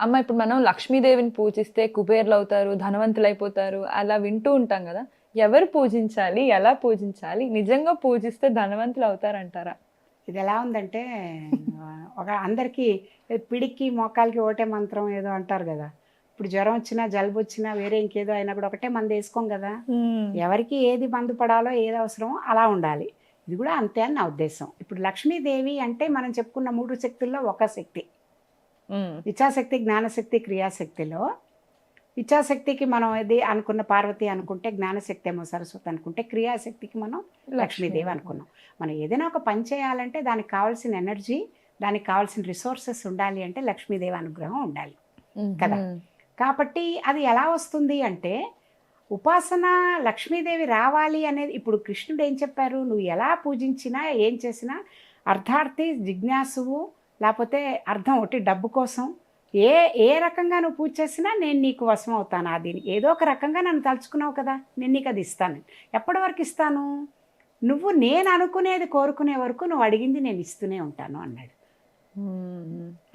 అమ్మ ఇప్పుడు మనం లక్ష్మీదేవిని పూజిస్తే కుబేర్లు అవుతారు ధనవంతులు అయిపోతారు అలా వింటూ ఉంటాం కదా. ఎవరు పూజించాలి ఎలా పూజించాలి? నిజంగా పూజిస్తే ధనవంతులు అవుతారంటారా ఇది ఎలా ఉందంటే ఒక అందరికీ పిడికి మోకాలకి ఒకటే మంత్రం ఏదో అంటారు కదా. ఇప్పుడు జ్వరం వచ్చినా జలుబు వచ్చినా వేరే ఇంకేదో అయినా కూడా ఒకటే మందు వేసుకోం కదా. ఎవరికి ఏది మందు పడాలో ఏది అవసరమో అలా ఉండాలి. ఇది కూడా అంతే అని నా ఉద్దేశం. ఇప్పుడు లక్ష్మీదేవి అంటే మనం చెప్పుకున్న మూడు శక్తుల్లో ఒక శక్తి. ఉమ్. ఇచ్ఛాశక్తి జ్ఞానశక్తి క్రియాశక్తిలో ఇచ్ఛాశక్తికి మనం ఇది అనుకున్న పార్వతి అనుకుంటే జ్ఞానశక్తి ఏమో సరస్వతి అనుకుంటే క్రియాశక్తికి మనం లక్ష్మీదేవి అనుకున్నాం మనం ఏదైనా ఒక పని చేయాలంటే దానికి కావాల్సిన ఎనర్జీ దానికి కావాల్సిన రిసోర్సెస్ ఉండాలి అంటే లక్ష్మీదేవి అనుగ్రహం ఉండాలి ఉమ్. కదా. కాబట్టి అది ఎలా వస్తుంది అంటే ఉపాసన లక్ష్మీదేవి రావాలి అనేది ఇప్పుడు కృష్ణుడు ఏం చెప్పారు నువ్వు ఎలా పూజించినా ఏం చేసినా అర్థార్థి జిజ్ఞాసువు లేకపోతే అర్థం ఒకటి డబ్బు కోసం ఏ ఏ రకంగా నువ్వు పూజ చేసినా నేను నీకు వశం అవుతాను. అది ఏదో ఒక రకంగా నన్ను తలుచుకున్నావు కదా నేను నీకు అది ఇస్తాను. ఎప్పటి వరకు ఇస్తాను? నువ్వు నేను అనుకునేది కోరుకునే వరకు నువ్వు అడిగింది నేను ఇస్తూనే ఉంటాను అన్నాడు.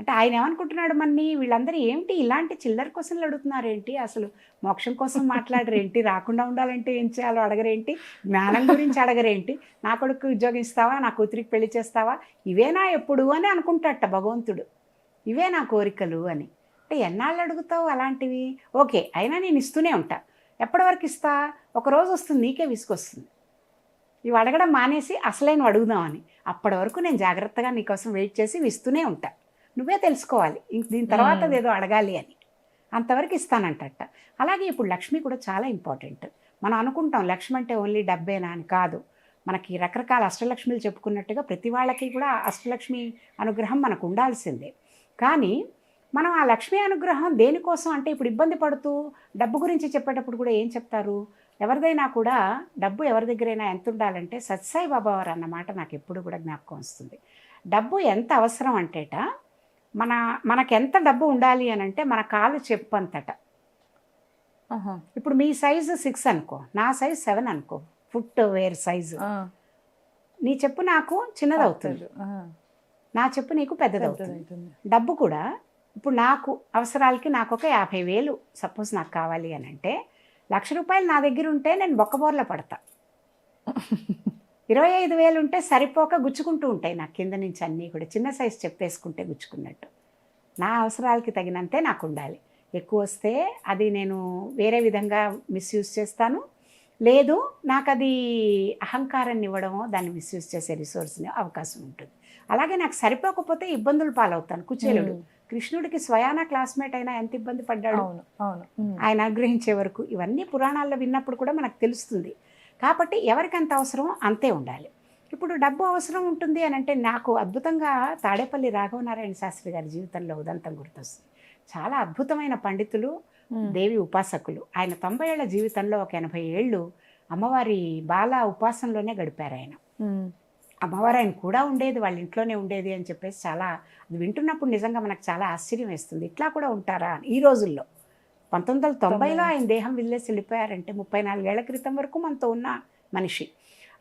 అంటే ఆయన ఏమనుకుంటున్నాడు మన్ని? వీళ్ళందరూ ఏంటి ఇలాంటి చిల్లర క్వశ్చన్లు అడుగుతున్నారు ఏంటి అసలు మోక్షం కోసం మాట్లాడరేంటి? రాకుండా ఉండాలంటే ఏం చేయాలో అడగరేంటి? జ్ఞానం గురించి అడగరేంటి? నా కొడుకు ఉద్యోగం ఇస్తావా? నా కూతురికి పెళ్ళి చేస్తావా? ఇవేనా ఎప్పుడు అని అనుకుంటాట భగవంతుడు. ఇవే నా కోరికలు అని. అంటే ఎన్నాళ్ళు అడుగుతావు అలాంటివి? ఓకే అయినా నేను ఇస్తూనే ఉంటా. ఎప్పటి వరకు ఇస్తా? ఒక రోజు వస్తుంది నీకే విసుకొస్తుంది ఇవి అడగడం మానేసి అసలైన అడుగుదామని. అప్పటి వరకు నేను జాగ్రత్తగా నీకోసం వెయిట్ చేసి ఇస్తూనే ఉంటా. నువ్వే తెలుసుకోవాలి. ఇంక దీని తర్వాత. ఏదో అడగాలి అని. అంతవరకు ఇస్తానంటట. అలాగే ఇప్పుడు లక్ష్మి కూడా చాలా ఇంపార్టెంట్. మనం అనుకుంటాం లక్ష్మి అంటే ఓన్లీ డబ్బేనా అని కాదు. మనకి రకరకాల అష్టలక్ష్మిలు చెప్పుకున్నట్టుగా ప్రతి వాళ్ళకి కూడా అష్టలక్ష్మి అనుగ్రహం మనకు ఉండాల్సిందే. కానీ మనం ఆ లక్ష్మీ అనుగ్రహం దేనికోసం అంటే ఇప్పుడు ఇబ్బంది పడుతూ డబ్బు గురించి చెప్పేటప్పుడు కూడా ఏం చెప్తారు? ఎవరిదైనా కూడా డబ్బు ఎవరి దగ్గరైనా ఎంత ఉండాలంటే సత్సాయి బాబా వారు అన్నమాట నాకు ఎప్పుడు కూడా జ్ఞాపకం వస్తుంది. డబ్బు ఎంత అవసరం అంటేట మన మనకెంత డబ్బు ఉండాలి అని అంటే మన కాలు చెప్పు అంతట ఆహా. ఇప్పుడు మీ సైజు సిక్స్ అనుకో నా సైజ్ సెవెన్ అనుకో ఫుట్ వేర్ సైజు. నీ చెప్పు నాకు చిన్నది అవుతుంది. నా చెప్పు నీకు పెద్దది అవుతుంది పెద్దదవుతుంది. డబ్బు కూడా ఇప్పుడు నాకు అవసరాలకి నాకు ఒక యాభై వేలు సపోజ్ నాకు కావాలి అని అంటే లక్ష రూపాయలు నా దగ్గర ఉంటే నేను బొక్కబోర్ల పడతా ఇరవై ఐదు వేలు ఉంటే సరిపోక గుచ్చుకుంటూ ఉంటాయి నాకు కింద నుంచి అన్నీ కూడా. చిన్న సైజు చెప్పేసుకుంటే గుచ్చుకున్నట్టు. నా అవసరాలకి తగినంతే నాకు ఉండాలి. ఎక్కువ వస్తే అది నేను వేరే విధంగా మిస్యూజ్ చేస్తాను. లేదు నాకు అది అహంకారాన్ని ఇవ్వడమో దాన్ని మిస్యూజ్ చేసే రిసోర్స్ని అవకాశం ఉంటుంది. అలాగే నాకు సరిపోకపోతే ఇబ్బందులు పాలవుతాను. కుచేలుడు. కృష్ణుడికి స్వయాన క్లాస్మేట్ అయినా ఎంత ఇబ్బంది పడ్డాడు. ఆయన అనుగ్రహించే వరకు. ఇవన్నీ పురాణాల్లో విన్నప్పుడు కూడా మనకు తెలుస్తుంది. కాబట్టి ఎవరికి ఎంత అవసరమో అంతే ఉండాలి. ఇప్పుడు డబ్బు అవసరం ఉంటుంది అని అంటే నాకు అద్భుతంగా తాడేపల్లి రాఘవనారాయణ శాస్త్రి గారి జీవితంలో ఉదంతం గుర్తొస్తుంది. చాలా అద్భుతమైన పండితులు. దేవి ఉపాసకులు. ఆయన తొంభై ఏళ్ళ జీవితంలో ఒక ఎనభై ఏళ్ళు అమ్మవారి బాల ఉపాసనలోనే గడిపారు ఆయన. అమ్మవారు ఆయన కూడా ఉండేది వాళ్ళ ఇంట్లోనే ఉండేది అని చెప్పేసి చాలా అది వింటున్నప్పుడు నిజంగా మనకు చాలా ఆశ్చర్యం వేస్తుంది. ఇట్లా కూడా ఉంటారా ఈ రోజుల్లో? పంతొమ్మిది వందల తొంభైలో ఆయన దేహం వదిలేసి వెళ్ళిపోయారంటే ముప్పై నాలుగేళ్ళ క్రితం వరకు మనతో ఉన్న మనిషి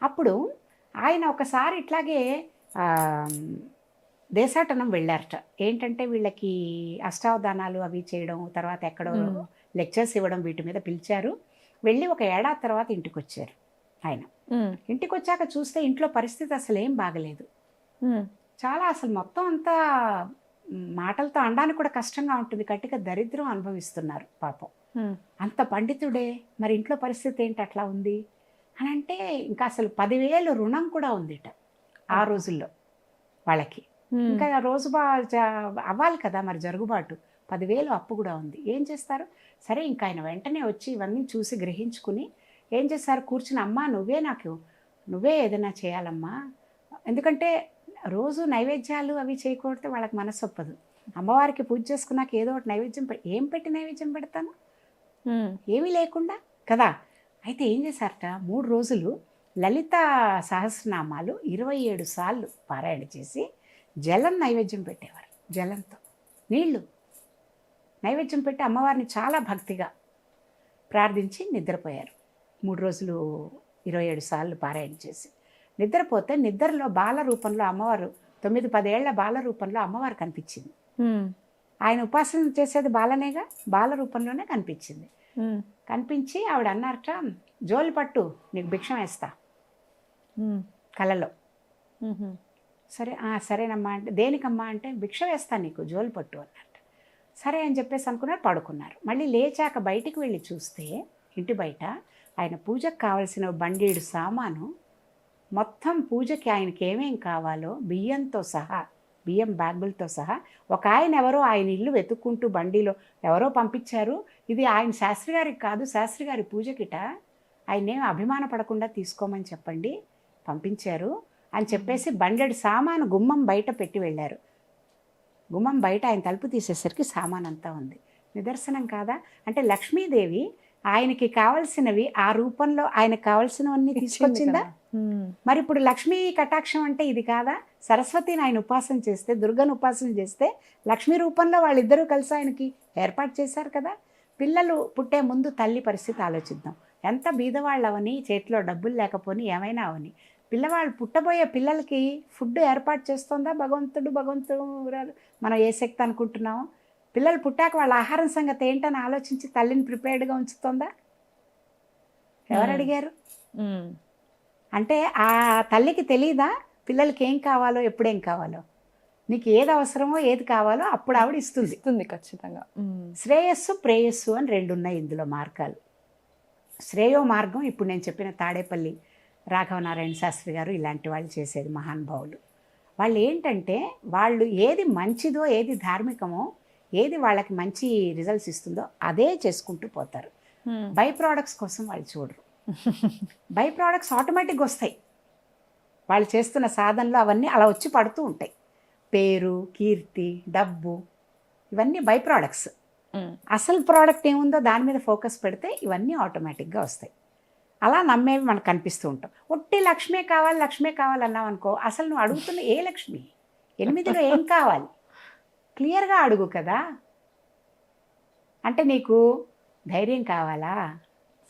అప్పుడు ఆయన ఒకసారి ఇట్లాగే దేశాటనం వెళ్ళారట ఏంటంటే వీళ్ళకి అష్టావధానాలు అవి చేయడం తర్వాత ఎక్కడో. లెక్చర్స్ ఇవ్వడం వీటి మీద పిలిచారు వెళ్ళి ఒక ఏడాది తర్వాత ఇంటికి వచ్చారు ఆయన. ఇంటికి వచ్చాక చూస్తే ఇంట్లో పరిస్థితి అసలు ఏం బాగలేదు. చాలా అసలు మొత్తం అంతా మాటలతో అనడానికి కూడా కష్టంగా ఉంటుంది. కట్టిక దరిద్రం అనుభవిస్తున్నారు పాపం. అంత పండితుడే మరి ఇంట్లో పరిస్థితి ఏంటి? అట్లా ఉంది? అని అంటే ఇంకా అసలు పదివేలు రుణం కూడా ఉందిట ఆ రోజుల్లో వాళ్ళకి. ఇంకా రోజు బా అవ్వాలి కదా మరి జరుగుబాటు. పదివేలు అప్పు కూడా ఉంది. ఏం చేస్తారు? సరే ఇంకా ఆయన వెంటనే వచ్చి ఇవన్నీ చూసి గ్రహించుకుని ఏం చేస్తారు? కూర్చుని అమ్మా నువ్వే నాకు నువ్వే ఏదైనా చేయాలమ్మా. ఎందుకంటే రోజు నైవేద్యాలు అవి చేయకూడితే వాళ్ళకి మనసు ఒప్పదు. అమ్మవారికి పూజ చేసుకున్నాక ఏదో ఒకటి నైవేద్యం ఏం పెట్టి నైవేద్యం పెడతాను. ఏమీ లేకుండా? కదా? అయితే ఏం చేశారట? మూడు రోజులు లలిత సహస్రనామాలు ఇరవై ఏడు సార్లు పారాయణ చేసి జలం నైవేద్యం పెట్టేవారు జలంతో. నీళ్ళు నైవేద్యం పెట్టి అమ్మవారిని చాలా భక్తిగా ప్రార్థించి నిద్రపోయారు. మూడు రోజులు ఇరవై ఏడు సార్లు పారాయణ చేసి. నిద్రపోతే నిద్రలో బాల రూపంలో అమ్మవారు తొమ్మిది పదేళ్ళ బాల రూపంలో అమ్మవారు కనిపించింది. ఆయన ఉపాసన చేసేది బాలనేగా బాల రూపంలోనే కనిపించింది. కనిపించి ఆవిడ అన్నారట జోలి పట్టు నీకు భిక్షం వేస్తా. కలలో. సరే "ఆ, సరేనమ్మా అంటే దేనికమ్మా అంటే భిక్ష వేస్తాను నీకు జోలి పట్టు అన్నట్టు సరే అని చెప్పేసి అనుకున్నారు పడుకున్నారు. మళ్ళీ లేచాక బయటికి వెళ్ళి చూస్తే ఇంటి బయట ఆయన పూజకు కావలసిన బండీడు సామాను మొత్తం పూజకి ఆయనకి ఏమేం కావాలో బియ్యంతో సహా బియ్యం బ్యాగులతో సహా ఒక ఆయన ఎవరో ఆయన ఇల్లు వెతుక్కుంటూ బండిలో ఎవరో పంపించారు. ఇది ఆయన శాస్త్రి గారికి కాదు శాస్త్రి గారి పూజకిట. ఆయన ఏం అభిమాన పడకుండా తీసుకోమని చెప్పండి. పంపించారు. అని చెప్పేసి బండెడు సామాను గుమ్మం బయట పెట్టి వెళ్ళారు. గుమ్మం బయట ఆయన తలుపు తీసేసరికి సామాన్ అంతా ఉంది. నిదర్శనం కాదా? అంటే లక్ష్మీదేవి ఆయనకి కావలసినవి ఆ రూపంలో ఆయనకు కావలసినవన్నీ తీసుకొచ్చిందా? మరి ఇప్పుడు లక్ష్మీ కటాక్షం అంటే ఇది కాదా? సరస్వతిని ఆయన ఉపాసన చేస్తే దుర్గను ఉపాసన చేస్తే లక్ష్మీ రూపంలో వాళ్ళిద్దరూ కలిసి ఆయనకి ఏర్పాటు చేశారు కదా? పిల్లలు పుట్టే ముందు తల్లి పరిస్థితి ఆలోచిద్దాం. ఎంత బీదవాళ్ళు అవని చేతిలో డబ్బులు లేకపోని ఏమైనా అవని. పిల్లవాళ్ళు పుట్టబోయే పిల్లలకి ఫుడ్ ఏర్పాటు చేస్తుందా భగవంతుడు? భగవంతుడు మనం ఏ శక్తి అనుకుంటున్నామో పిల్లలు పుట్టాక వాళ్ళ ఆహారం సంగతి ఏంటని ఆలోచించి తల్లిని ప్రిపేర్డ్గా ఉంచుతుందా? ఎవరు. అడిగారు? అంటే ఆ తల్లికి తెలియదా పిల్లలకి ఏం కావాలో ఎప్పుడేం కావాలో? నీకు ఏది అవసరమో ఏది కావాలో అప్పుడు ఆవిడ ఇస్తుంది. ఇస్తుంది ఖచ్చితంగా. శ్రేయస్సు ప్రేయస్సు అని రెండు ఉన్నాయి ఇందులో మార్గాలు. శ్రేయో మార్గం ఇప్పుడు నేను చెప్పిన తాడేపల్లి రాఘవనారాయణ శాస్త్రి గారు ఇలాంటి వాళ్ళు చేసేది మహానుభావులు. వాళ్ళు ఏంటంటే వాళ్ళు ఏది మంచిదో ఏది ధార్మికమో ఏది వాళ్ళకి మంచి రిజల్ట్స్ ఇస్తుందో అదే చేసుకుంటూ పోతారు. బై ప్రోడక్ట్స్ కోసం వాళ్ళు చూడరు. బై ప్రోడక్ట్స్ ఆటోమేటిక్గా వస్తాయి. వాళ్ళు చేస్తున్న సాధనలో అవన్నీ అలా వచ్చి పడుతూ ఉంటాయి. పేరు కీర్తి డబ్బు ఇవన్నీ బై ప్రోడక్ట్స్ అసలు ప్రోడక్ట్ ఏముందో దాని మీద ఫోకస్ పెడితే ఇవన్నీ ఆటోమేటిక్గా వస్తాయి. అలా నమ్మేవి మనకు కనిపిస్తూ ఉంటాం. ఒట్టి లక్ష్మే కావాలి లక్ష్మే కావాలి అన్నావు అనుకో అసలు నువ్వు అడుగుతున్న ఏ లక్ష్మి? ఎనిమిదిలో ఏం కావాలి? క్లియర్గా అడుగు కదా. అంటే నీకు ధైర్యం కావాలా?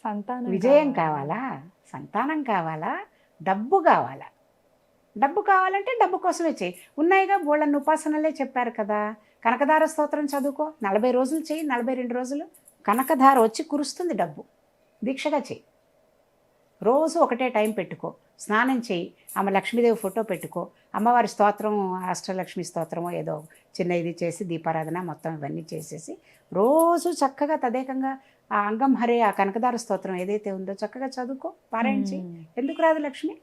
సంతానం విజయం కావాలి. సంతానం కావాలా? డబ్బు కావాలా? డబ్బు కావాలంటే డబ్బు కోసమే చేయి. ఉన్నాయిగా బోళ్ళన్న ఉపాసనలే చెప్పారు కదా. కనకధార స్తోత్రం చదువుకో. నలభై రోజులు చేయి. నలభై రెండు రోజులు కనకధార వచ్చి కురుస్తుంది డబ్బు. దీక్షగా చేయి. రోజు ఒకటే టైం పెట్టుకో. స్నానం చేయి. అమ్మ లక్ష్మీదేవి ఫోటో పెట్టుకో. అమ్మవారి స్తోత్రం అష్టలక్ష్మి స్తోత్రమో ఏదో చిన్న ఇది చేసి దీపారాధన మొత్తం ఇవన్నీ చేసేసి రోజు చక్కగా తదేకంగా ఆ అంగం హరే ఆ కనకదార స్తోత్రం ఏదైతే ఉందో చక్కగా చదువుకో పారాయణ చేయి. ఎందుకు రాదు లక్ష్మి?